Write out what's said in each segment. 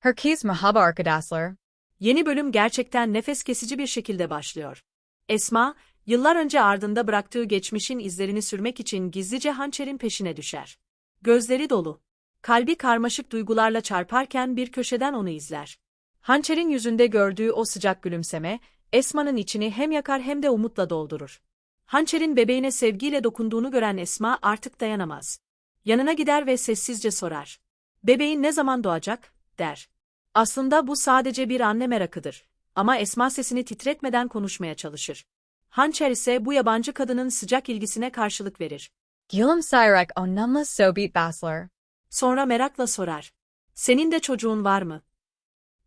Herkes merhaba arkadaşlar. Yeni bölüm gerçekten nefes kesici bir şekilde başlıyor. Esma, yıllar önce ardında bıraktığı geçmişin izlerini sürmek için gizlice hançerin peşine düşer. Gözleri dolu. Kalbi karmaşık duygularla çarparken bir köşeden onu izler. Hançerin yüzünde gördüğü o sıcak gülümseme, Esma'nın içini hem yakar hem de umutla doldurur. Hançerin bebeğine sevgiyle dokunduğunu gören Esma artık dayanamaz. Yanına gider ve sessizce sorar. Bebeğin ne zaman doğacak, der. Aslında bu sadece bir anne merakıdır. Ama Esma sesini titretmeden konuşmaya çalışır. Hançer ise bu yabancı kadının sıcak ilgisine karşılık verir. Gülümseyerek onunla sohbet başlar. Sonra merakla sorar. Senin de çocuğun var mı?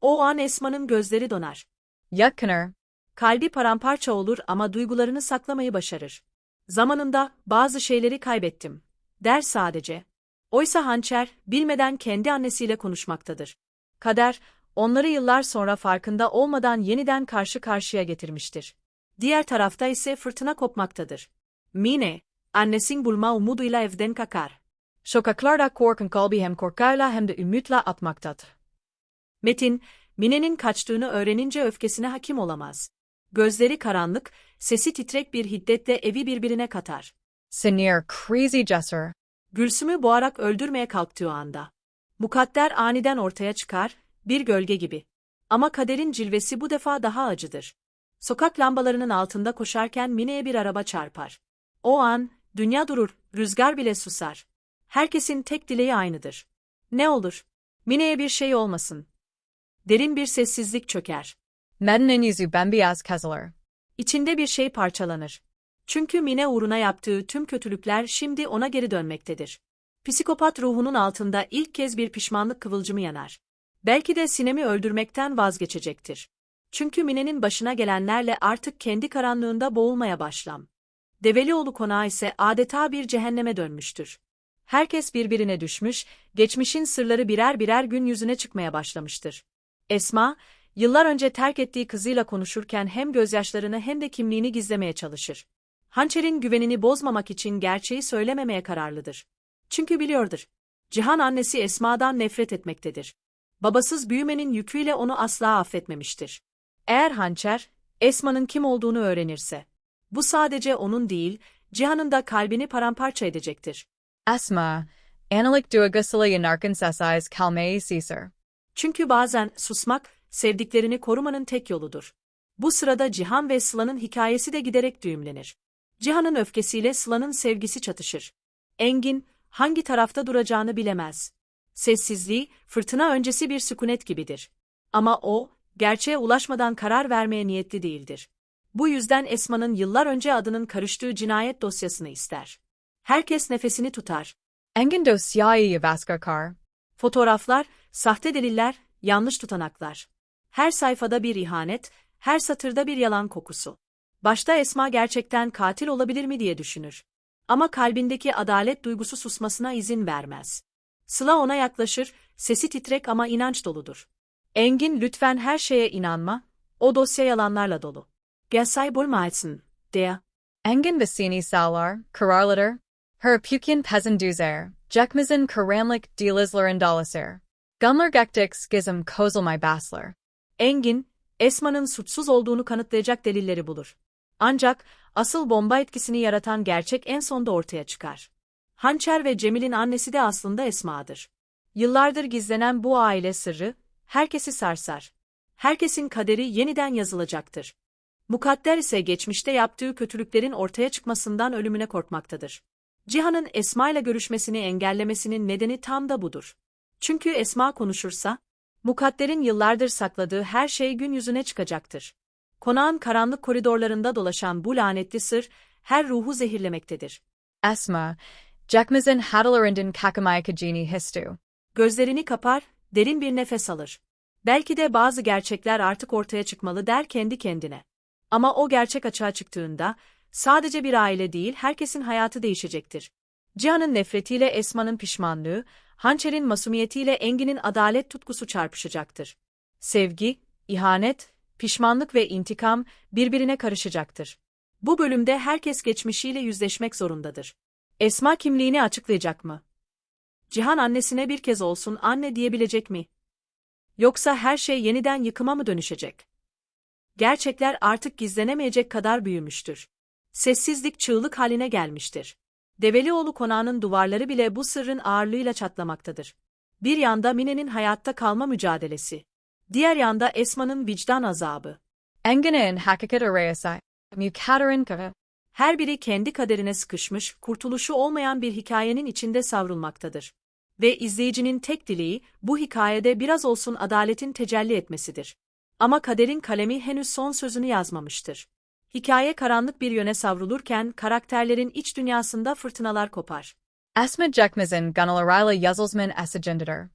O an Esma'nın gözleri donar. Yakınır. Kalbi paramparça olur ama duygularını saklamayı başarır. Zamanında bazı şeyleri kaybettim. Der sadece. Oysa hançer, bilmeden kendi annesiyle konuşmaktadır. Kader, onları yıllar sonra farkında olmadan yeniden karşı karşıya getirmiştir. Diğer tarafta ise fırtına kopmaktadır. Mine, annesin bulma umuduyla evden kakar. Sokaklarda korkun kalbi hem korkuyla hem de ümitle atmaktadır. Metin, Mine'nin kaçtığını öğrenince öfkesine hakim olamaz. Gözleri karanlık, sesi titrek bir hiddetle evi birbirine katar. Sinir crazy cesur. Gülsüm'ü boğarak öldürmeye kalktığı anda. Mukadder aniden ortaya çıkar, bir gölge gibi. Ama kaderin cilvesi bu defa daha acıdır. Sokak lambalarının altında koşarken Mine'ye bir araba çarpar. O an, dünya durur, rüzgar bile susar. Herkesin tek dileği aynıdır. Ne olur? Mine'ye bir şey olmasın. Derin bir sessizlik çöker. Medinin yüzü bembeyaz kezilir. İçinde bir şey parçalanır. Çünkü Mine uğruna yaptığı tüm kötülükler şimdi ona geri dönmektedir. Psikopat ruhunun altında ilk kez bir pişmanlık kıvılcımı yanar. Belki de Sinem'i öldürmekten vazgeçecektir. Çünkü Mine'nin başına gelenlerle artık kendi karanlığında boğulmaya başlam. Develioğlu konağı ise adeta bir cehenneme dönmüştür. Herkes birbirine düşmüş, geçmişin sırları birer birer gün yüzüne çıkmaya başlamıştır. Esma, yıllar önce terk ettiği kızıyla konuşurken hem gözyaşlarını hem de kimliğini gizlemeye çalışır. Hançer'in güvenini bozmamak için gerçeği söylememeye kararlıdır. Çünkü biliyordur. Cihan annesi Esma'dan nefret etmektedir. Babasız büyümenin yüküyle onu asla affetmemiştir. Eğer Hançer, Esma'nın kim olduğunu öğrenirse, bu sadece onun değil, Cihan'ın da kalbini paramparça edecektir. Esma. Analik duagusala yanarkın sesayız kalmeyi sisir. Çünkü bazen susmak, sevdiklerini korumanın tek yoludur. Bu sırada Cihan ve Sıla'nın hikayesi de giderek düğümlenir. Cihan'ın öfkesiyle Sıla'nın sevgisi çatışır. Engin, hangi tarafta duracağını bilemez. Sessizliği, fırtına öncesi bir sükunet gibidir. Ama o, gerçeğe ulaşmadan karar vermeye niyetli değildir. Bu yüzden Esma'nın yıllar önce adının karıştığı cinayet dosyasını ister. Herkes nefesini tutar. Engin dosyayı yavaskakar. Fotoğraflar, sahte deliller, yanlış tutanaklar. Her sayfada bir ihanet, her satırda bir yalan kokusu. Başta Esma gerçekten katil olabilir mi diye düşünür. Ama kalbindeki adalet duygusu susmasına izin vermez. Sıla ona yaklaşır, sesi titrek ama inanç doludur. Engin lütfen her şeye inanma, o dosya yalanlarla dolu. Gelsay bulmalsın, der. Engin vesini salar, kararlatır. Her pukin peasant düzer. Jekmazin karanlik delizlerin dolasir. Gumler gektik skizm kozulmay baslar. Engin, Esma'nın suçsuz olduğunu kanıtlayacak delilleri bulur. Ancak asıl bomba etkisini yaratan gerçek en sonda ortaya çıkar. Hançer ve Cemil'in annesi de aslında Esma'dır. Yıllardır gizlenen bu aile sırrı, herkesi sarsar. Herkesin kaderi yeniden yazılacaktır. Mukadder ise geçmişte yaptığı kötülüklerin ortaya çıkmasından ölümüne korkmaktadır. Cihan'ın Esma ile görüşmesini engellemesinin nedeni tam da budur. Çünkü Esma konuşursa, Mukadder'in yıllardır sakladığı her şey gün yüzüne çıkacaktır. Konağın karanlık koridorlarında dolaşan bu lanetli sır, her ruhu zehirlemektedir. Esma. Jekmazin hadalarindin kakamayakajini histu. Gözlerini kapar, derin bir nefes alır. Belki de bazı gerçekler artık ortaya çıkmalı der kendi kendine. Ama o gerçek açığa çıktığında, sadece bir aile değil herkesin hayatı değişecektir. Cihan'ın nefretiyle Esma'nın pişmanlığı, Hançer'in masumiyetiyle Engin'in adalet tutkusu çarpışacaktır. Sevgi, ihanet, pişmanlık ve intikam birbirine karışacaktır. Bu bölümde herkes geçmişiyle yüzleşmek zorundadır. Esma kimliğini açıklayacak mı? Cihan annesine bir kez olsun anne diyebilecek mi? Yoksa her şey yeniden yıkıma mı dönüşecek? Gerçekler artık gizlenemeyecek kadar büyümüştür. Sessizlik çığlık haline gelmiştir. Develioğlu konağının duvarları bile bu sırrın ağırlığıyla çatlamaktadır. Bir yanda Mine'nin hayatta kalma mücadelesi. Diğer yanda Esma'nın vicdan azabı. Engin'in hakikat arayasai. Mukadarin kara. Her biri kendi kaderine sıkışmış, kurtuluşu olmayan bir hikayenin içinde savrulmaktadır. Ve izleyicinin tek dileği, bu hikayede biraz olsun adaletin tecelli etmesidir. Ama kaderin kalemi henüz son sözünü yazmamıştır. Hikaye karanlık bir yöne savrulurken karakterlerin iç dünyasında fırtınalar kopar. Esma Jekmazin Gunalarila Yazılsman Esigenditor.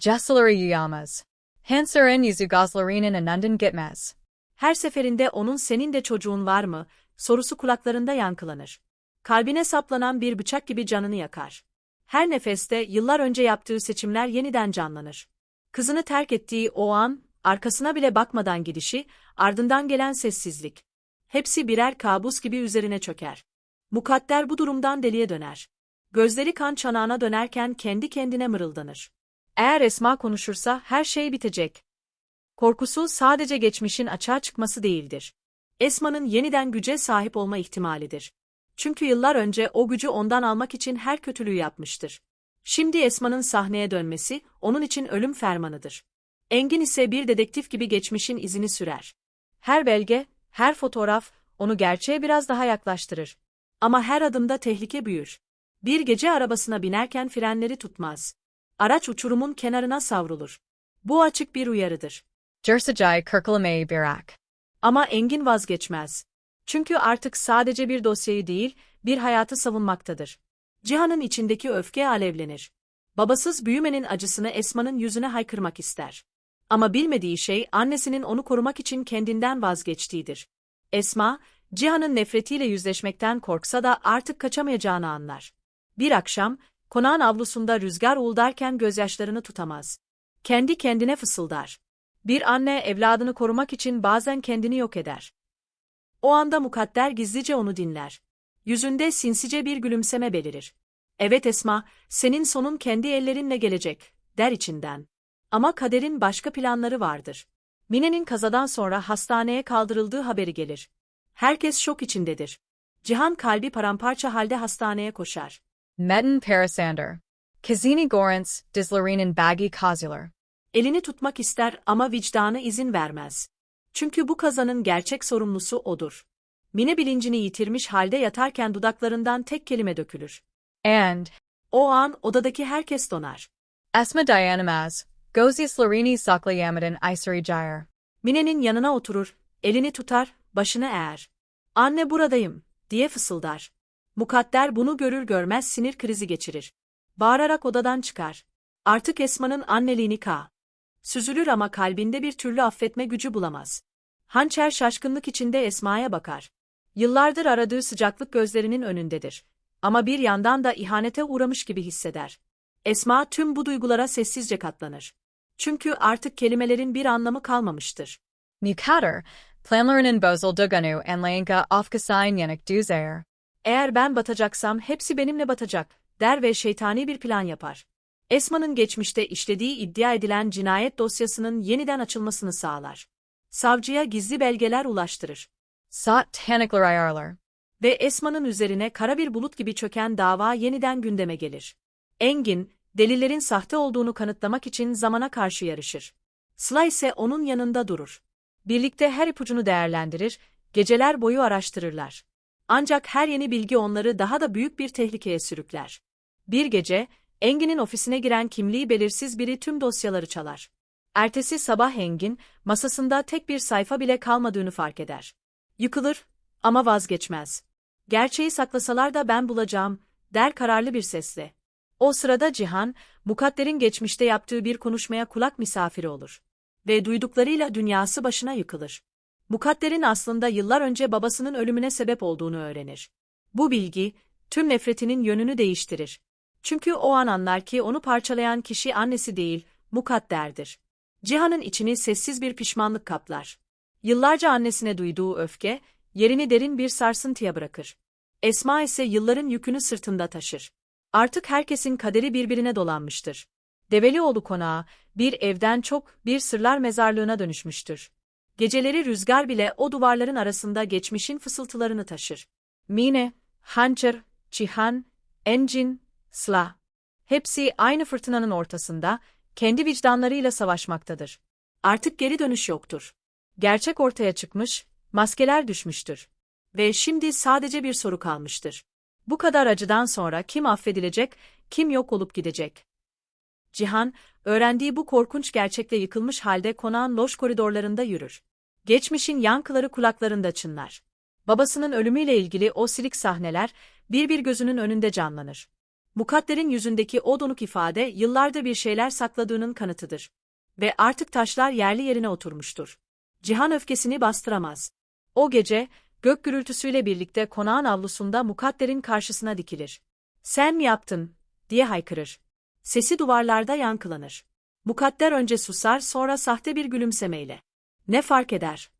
Jessalari Yuyamaz. Hansarin Yuzugazlarinin Anundan Gitmez. Her seferinde onun senin de çocuğun var mı, sorusu kulaklarında yankılanır. Kalbine saplanan bir bıçak gibi canını yakar. Her nefeste yıllar önce yaptığı seçimler yeniden canlanır. Kızını terk ettiği o an, arkasına bile bakmadan gidişi, ardından gelen sessizlik. Hepsi birer kabus gibi üzerine çöker. Mukadder bu durumdan deliye döner. Gözleri kan çanağına dönerken kendi kendine mırıldanır. Eğer Esma konuşursa her şey bitecek. Korkusu sadece geçmişin açığa çıkması değildir. Esma'nın yeniden güce sahip olma ihtimalidir. Çünkü yıllar önce o gücü ondan almak için her kötülüğü yapmıştır. Şimdi Esma'nın sahneye dönmesi, onun için ölüm fermanıdır. Engin ise bir dedektif gibi geçmişin izini sürer. Her belge, her fotoğraf, onu gerçeğe biraz daha yaklaştırır. Ama her adımda tehlike büyür. Bir gece arabasına binerken frenleri tutmaz. Araç uçurumun kenarına savrulur. Bu açık bir uyarıdır. Jersajai Kirkalameyi Birak. Ama Engin vazgeçmez. Çünkü artık sadece bir dosyayı değil, bir hayatı savunmaktadır. Cihan'ın içindeki öfke alevlenir. Babasız büyümenin acısını Esma'nın yüzüne haykırmak ister. Ama bilmediği şey annesinin onu korumak için kendinden vazgeçtiğidir. Esma, Cihan'ın nefretiyle yüzleşmekten korksa da artık kaçamayacağını anlar. Bir akşam, konağın avlusunda rüzgar uğuldarken gözyaşlarını tutamaz. Kendi kendine fısıldar. Bir anne evladını korumak için bazen kendini yok eder. O anda mukadder gizlice onu dinler. Yüzünde sinsice bir gülümseme belirir. Evet Esma, senin sonun kendi ellerinle gelecek, der içinden. Ama kaderin başka planları vardır. Mine'nin kazadan sonra hastaneye kaldırıldığı haberi gelir. Herkes şok içindedir. Cihan kalbi paramparça halde hastaneye koşar. Metin Parasander. Kazini Gorence, Dizlarinin Baggy Kozular. Elini tutmak ister ama vicdanı izin vermez. Çünkü bu kazanın gerçek sorumlusu odur. Mine bilincini yitirmiş halde yatarken dudaklarından tek kelime dökülür. And O an odadaki herkes donar. Esma Dianamaz. Gozi Slarini Saklayamadin Isari Jair. Mine'nin yanına oturur, elini tutar, başını eğer. Anne buradayım, diye fısıldar. Mukadder bunu görür görmez sinir krizi geçirir. Bağırarak odadan çıkar. Artık Esma'nın anneliğini ka. Süzülür ama kalbinde bir türlü affetme gücü bulamaz. Hançer şaşkınlık içinde Esma'ya bakar. Yıllardır aradığı sıcaklık gözlerinin önündedir. Ama bir yandan da ihanete uğramış gibi hisseder. Esma tüm bu duygulara sessizce katlanır. Çünkü artık kelimelerin bir anlamı kalmamıştır. Mukader. Planlarinin Bozul Duganu and Lainka Ofkasain Yanik Duzair. Eğer ben batacaksam hepsi benimle batacak, der ve şeytani bir plan yapar. Esma'nın geçmişte işlediği iddia edilen cinayet dosyasının yeniden açılmasını sağlar. Savcıya gizli belgeler ulaştırır. Sat Taniklar Ayarlar. Ve Esma'nın üzerine kara bir bulut gibi çöken dava yeniden gündeme gelir. Engin, delillerin sahte olduğunu kanıtlamak için zamana karşı yarışır. Sıla ise onun yanında durur. Birlikte her ipucunu değerlendirir, geceler boyu araştırırlar. Ancak her yeni bilgi onları daha da büyük bir tehlikeye sürükler. Bir gece, Engin'in ofisine giren kimliği belirsiz biri tüm dosyaları çalar. Ertesi sabah Engin, masasında tek bir sayfa bile kalmadığını fark eder. Yıkılır ama vazgeçmez. Gerçeği saklasalar da ben bulacağım, der kararlı bir sesle. O sırada Cihan, Mukadder'in geçmişte yaptığı bir konuşmaya kulak misafiri olur. Ve duyduklarıyla dünyası başına yıkılır. Mukadder'in aslında yıllar önce babasının ölümüne sebep olduğunu öğrenir. Bu bilgi, tüm nefretinin yönünü değiştirir. Çünkü o an anlar ki onu parçalayan kişi annesi değil, Mukadder'dir. Cihan'ın içini sessiz bir pişmanlık kaplar. Yıllarca annesine duyduğu öfke, yerini derin bir sarsıntıya bırakır. Esma ise yılların yükünü sırtında taşır. Artık herkesin kaderi birbirine dolanmıştır. Develioğlu konağı, bir evden çok bir sırlar mezarlığına dönüşmüştür. Geceleri rüzgar bile o duvarların arasında geçmişin fısıltılarını taşır. Mine, hançer, çihan, encin, sla. Hepsi aynı fırtınanın ortasında, kendi vicdanlarıyla savaşmaktadır. Artık geri dönüş yoktur. Gerçek ortaya çıkmış, maskeler düşmüştür. Ve şimdi sadece bir soru kalmıştır. Bu kadar acıdan sonra kim affedilecek, kim yok olup gidecek? Cihan, öğrendiği bu korkunç gerçekle yıkılmış halde konağın loş koridorlarında yürür. Geçmişin yankıları kulaklarında çınlar. Babasının ölümüyle ilgili o silik sahneler, bir bir gözünün önünde canlanır. Mukadder'in yüzündeki o donuk ifade yıllardır bir şeyler sakladığının kanıtıdır. Ve artık taşlar yerli yerine oturmuştur. Cihan öfkesini bastıramaz. O gece, gök gürültüsüyle birlikte konağın avlusunda Mukadder'in karşısına dikilir. Sen mi yaptın? diye haykırır. Sesi duvarlarda yankılanır. Mukadder önce susar sonra sahte bir gülümsemeyle. Ne fark eder?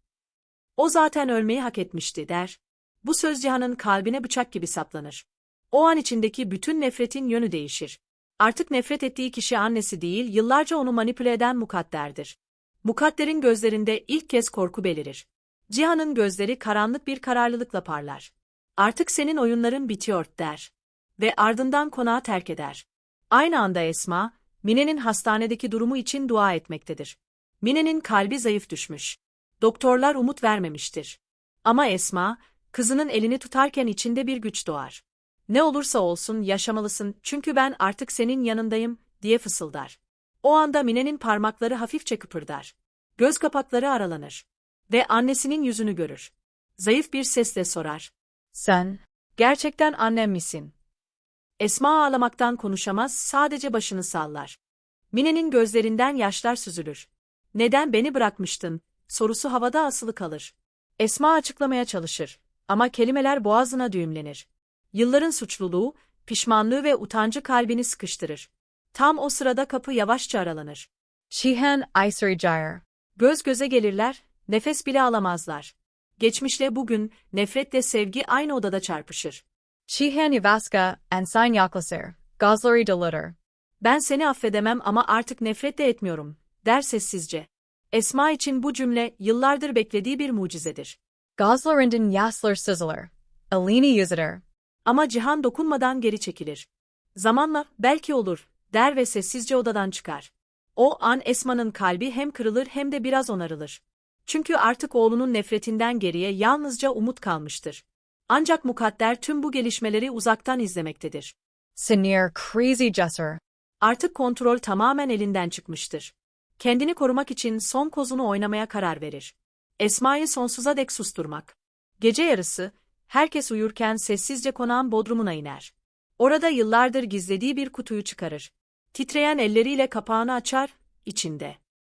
O zaten ölmeyi hak etmişti der. Bu söz Cihan'ın kalbine bıçak gibi saplanır. O an içindeki bütün nefretin yönü değişir. Artık nefret ettiği kişi annesi değil, yıllarca onu manipüle eden Mukadder'dir. Mukadder'in gözlerinde ilk kez korku belirir. Cihan'ın gözleri karanlık bir kararlılıkla parlar. Artık senin oyunların bitiyor der. Ve ardından konağı terk eder. Aynı anda Esma, Mine'nin hastanedeki durumu için dua etmektedir. Mine'nin kalbi zayıf düşmüş. Doktorlar umut vermemiştir. Ama Esma, kızının elini tutarken içinde bir güç doğar. Ne olursa olsun yaşamalısın çünkü ben artık senin yanındayım, diye fısıldar. O anda Mine'nin parmakları hafifçe kıpırdar. Göz kapakları aralanır. Ve annesinin yüzünü görür. Zayıf bir sesle sorar. Sen, Gerçekten annem misin? Esma ağlamaktan konuşamaz, sadece başını sallar. Mine'nin gözlerinden yaşlar süzülür. Neden beni bırakmıştın? Sorusu havada asılı kalır. Esma açıklamaya çalışır. Ama kelimeler boğazına düğümlenir. Yılların suçluluğu, pişmanlığı ve utancı kalbini sıkıştırır. Tam o sırada kapı yavaşça aralanır. Shihan Isarigire. Göz göze gelirler, nefes bile alamazlar. Geçmişle bugün, nefretle sevgi aynı odada çarpışır. Shihan Yavaska, Ensign Yaklasir. Gosleri Delutter. Ben seni affedemem ama artık nefret de etmiyorum, der sessizce. Esma için bu cümle yıllardır beklediği bir mucizedir. Goslerinden Yasler Sizzler. Alini Usitor. Ama Cihan dokunmadan geri çekilir. Zamanla belki olur, der ve sessizce odadan çıkar. O an Esma'nın kalbi hem kırılır hem de biraz onarılır. Çünkü artık oğlunun nefretinden geriye yalnızca umut kalmıştır. Ancak mukadder tüm bu gelişmeleri uzaktan izlemektedir. Sinir Crazy Jesser. Artık kontrol tamamen elinden çıkmıştır. Kendini korumak için son kozunu oynamaya karar verir. Esma'yı sonsuza dek susturmak. Gece yarısı, herkes uyurken sessizce konağın bodrumuna iner. Orada yıllardır gizlediği bir kutuyu çıkarır. Titreyen elleriyle kapağını açar, içinde.